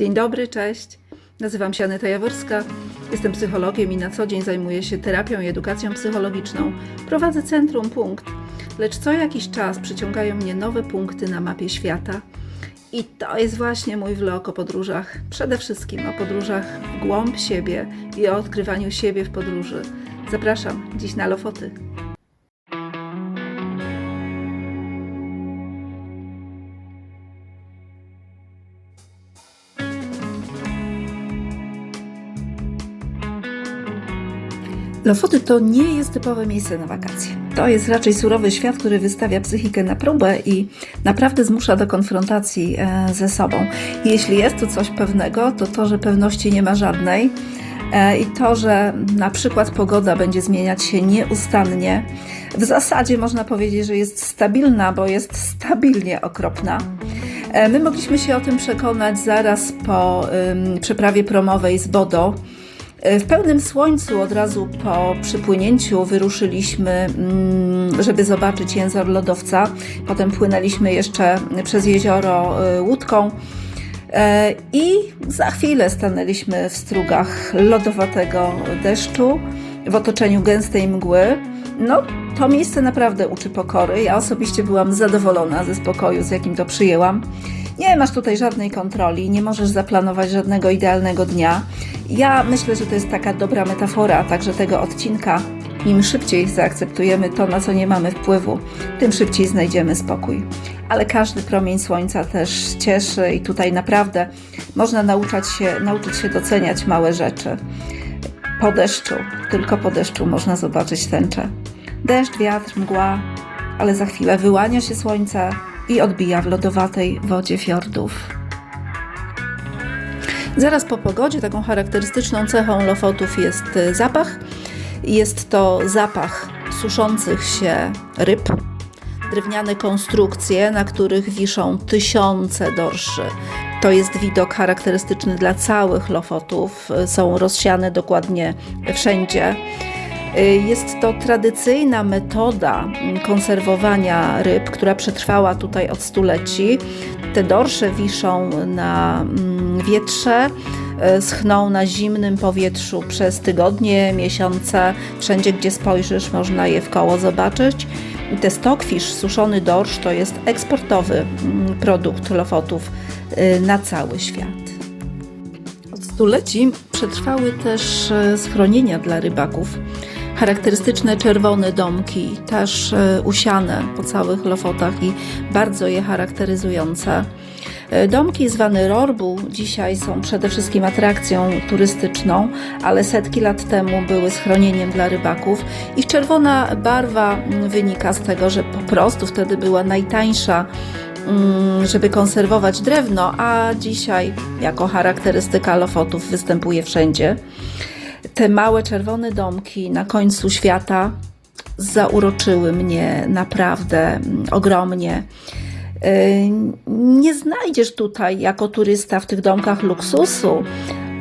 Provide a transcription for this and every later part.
Dzień dobry, cześć. Nazywam się Aneta Jaworska. Jestem psychologiem i na co dzień zajmuję się terapią i edukacją psychologiczną. Prowadzę centrum punkt, lecz co jakiś czas przyciągają mnie nowe punkty na mapie świata. I to jest właśnie mój vlog o podróżach. Przede wszystkim o podróżach w głąb siebie i o odkrywaniu siebie w podróży. Zapraszam dziś na Lofoty. Lofoty to nie jest typowe miejsce na wakacje. To jest raczej surowy świat, który wystawia psychikę na próbę i naprawdę zmusza do konfrontacji e, ze sobą. Jeśli jest tu coś pewnego, to to, że pewności nie ma żadnej e, i to, że na przykład pogoda będzie zmieniać się nieustannie. W zasadzie można powiedzieć, że jest stabilna, bo jest stabilnie okropna. E, my mogliśmy się o tym przekonać zaraz po przeprawie promowej z Bodo. W pełnym słońcu od razu po przypłynięciu wyruszyliśmy, mm, żeby zobaczyć język lodowca. Potem płynęliśmy jeszcze przez jezioro y, łódką. E, I za chwilę stanęliśmy w strugach lodowatego deszczu w otoczeniu gęstej mgły. No, to miejsce naprawdę uczy pokory. Ja osobiście byłam zadowolona ze spokoju, z jakim to przyjęłam. Nie masz tutaj żadnej kontroli, nie możesz zaplanować żadnego idealnego dnia. Ja myślę, że to jest taka dobra metafora także tego odcinka. Im szybciej zaakceptujemy to, na co nie mamy wpływu, tym szybciej znajdziemy spokój. Ale każdy promień słońca też cieszy i tutaj naprawdę można nauczać się, nauczyć się doceniać małe rzeczy. Po deszczu, tylko po deszczu można zobaczyć tęczę. Deszcz, wiatr, mgła, ale za chwilę wyłania się słońce i odbija w lodowatej wodzie fiordów. Zaraz po pogodzie taką charakterystyczną cechą Lofotów jest y, zapach. Jest to zapach suszących się ryb, drewniane konstrukcje, na których wiszą tysiące dorszy. To jest widok charakterystyczny dla całych Lofotów. Są rozsiane dokładnie wszędzie. Y, jest to tradycyjna metoda konserwowania ryb, która przetrwała tutaj od stuleci. Te dorsze wiszą na mm, wietrze, y, schną na zimnym powietrzu przez tygodnie, miesiące. Wszędzie, gdzie spojrzysz, można je w koło zobaczyć. Te stockfish, suszony dorsz, to jest eksportowy mm, produkt Lofotów y, na cały świat. Od stuleci przetrwały też schronienia dla rybaków charakterystyczne czerwone domki, też e, usiane po całych Lofotach i bardzo je charakteryzujące. E, domki zwane Rorbu dzisiaj są przede wszystkim atrakcją turystyczną, ale setki lat temu były schronieniem dla rybaków. Ich czerwona barwa wynika z tego, że po prostu wtedy była najtańsza żeby konserwować drewno, a dzisiaj jako charakterystyka lofotów występuje wszędzie te małe czerwone domki na końcu świata zauroczyły mnie naprawdę mm, ogromnie. Y, nie znajdziesz tutaj jako turysta w tych domkach luksusu,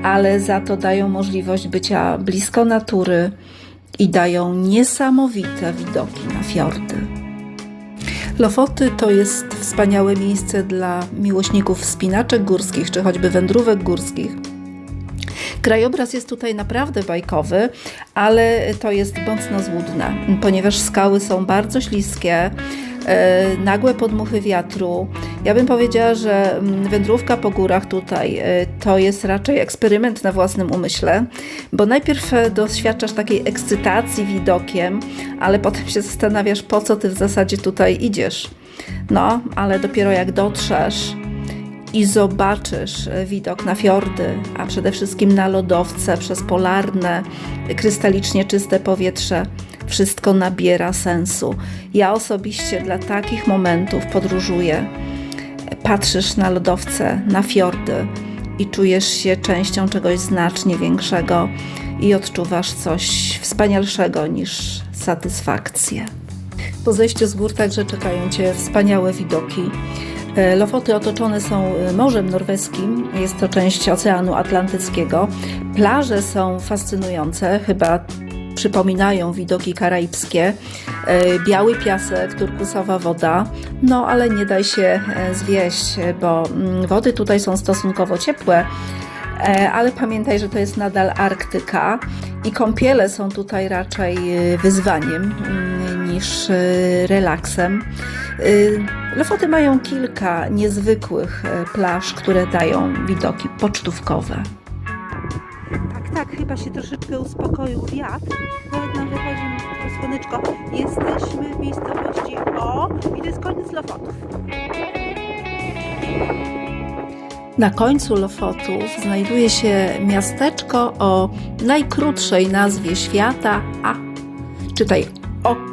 ale za to dają możliwość bycia blisko natury i dają niesamowite widoki na fiordy. Lofoty to jest wspaniałe miejsce dla miłośników wspinaczek górskich czy choćby wędrówek górskich. Krajobraz jest tutaj naprawdę bajkowy, ale to jest mocno złudne, ponieważ skały są bardzo śliskie, e, nagłe podmuchy wiatru. Ja bym powiedziała, że mm, wędrówka po górach tutaj e, to jest raczej eksperyment na własnym umyśle, bo najpierw e, doświadczasz takiej ekscytacji widokiem, ale potem się zastanawiasz, po co ty w zasadzie tutaj idziesz. No, ale dopiero jak dotrzesz, i zobaczysz e, widok na fiordy, a przede wszystkim na lodowce przez polarne, krystalicznie czyste powietrze, wszystko nabiera sensu. Ja osobiście dla takich momentów podróżuję. Patrzysz na lodowce, na fiordy i czujesz się częścią czegoś znacznie większego i odczuwasz coś wspanialszego niż satysfakcję. Po zejściu z gór także czekają Cię wspaniałe widoki Lofoty otoczone są e, Morzem Norweskim, jest to część Oceanu Atlantyckiego. Plaże są fascynujące, chyba przypominają widoki karaibskie. E, Biały piasek, turkusowa woda, no ale nie daj się e, zwieść, bo mm, wody tutaj są stosunkowo ciepłe, e, ale pamiętaj, że to jest nadal Arktyka i kąpiele są tutaj raczej e, wyzwaniem mm, niż e, relaksem. E, Lofoty mają kilka niezwykłych e, plaż, które dają widoki pocztówkowe. Tak, tak, chyba się troszeczkę uspokoił wiatr. Nawet nam wychodzi to słoneczko. Jesteśmy w miejscowości O i to jest koniec Lofotów. Na końcu Lofotów znajduje się miasteczko o najkrótszej nazwie świata A. Czytaj O.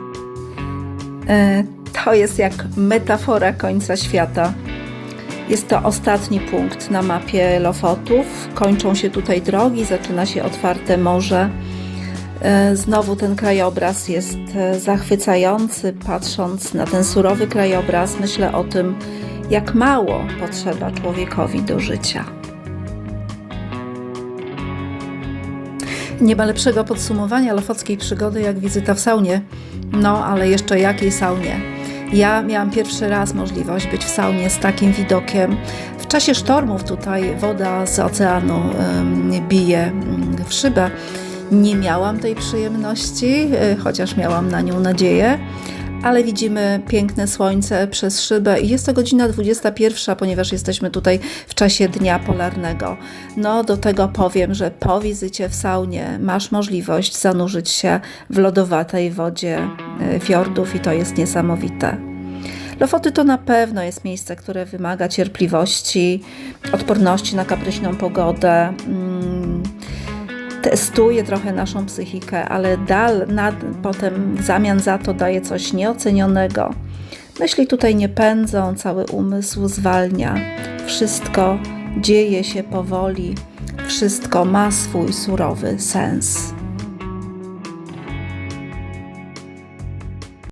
E, To jest jak metafora końca świata. Jest to ostatni punkt na mapie Lofotów. Kończą się tutaj drogi, zaczyna się otwarte morze. E, Znowu ten krajobraz jest e, zachwycający. Patrząc na ten surowy krajobraz, myślę o tym, jak mało potrzeba człowiekowi do życia. Nie ma lepszego podsumowania lofockiej przygody jak wizyta w saunie. No, ale jeszcze jakiej saunie? Ja miałam pierwszy raz możliwość być w saunie z takim widokiem. W czasie sztormów tutaj woda z oceanu bije mm, w szybę. Nie miałam tej przyjemności, y, chociaż miałam na nią nadzieję. Ale widzimy piękne słońce przez szybę i jest to godzina 21, ponieważ jesteśmy tutaj w czasie dnia polarnego. No, do tego powiem, że po wizycie w saunie masz możliwość zanurzyć się w lodowatej wodzie e, fiordów i to jest niesamowite. Lofoty to na pewno jest miejsce, które wymaga cierpliwości, odporności na kapryśną pogodę. Testuje trochę naszą psychikę, ale dal, nad, potem w zamian za to daje coś nieocenionego. Myśli tutaj nie pędzą, cały umysł zwalnia. Wszystko dzieje się powoli, wszystko ma swój surowy sens.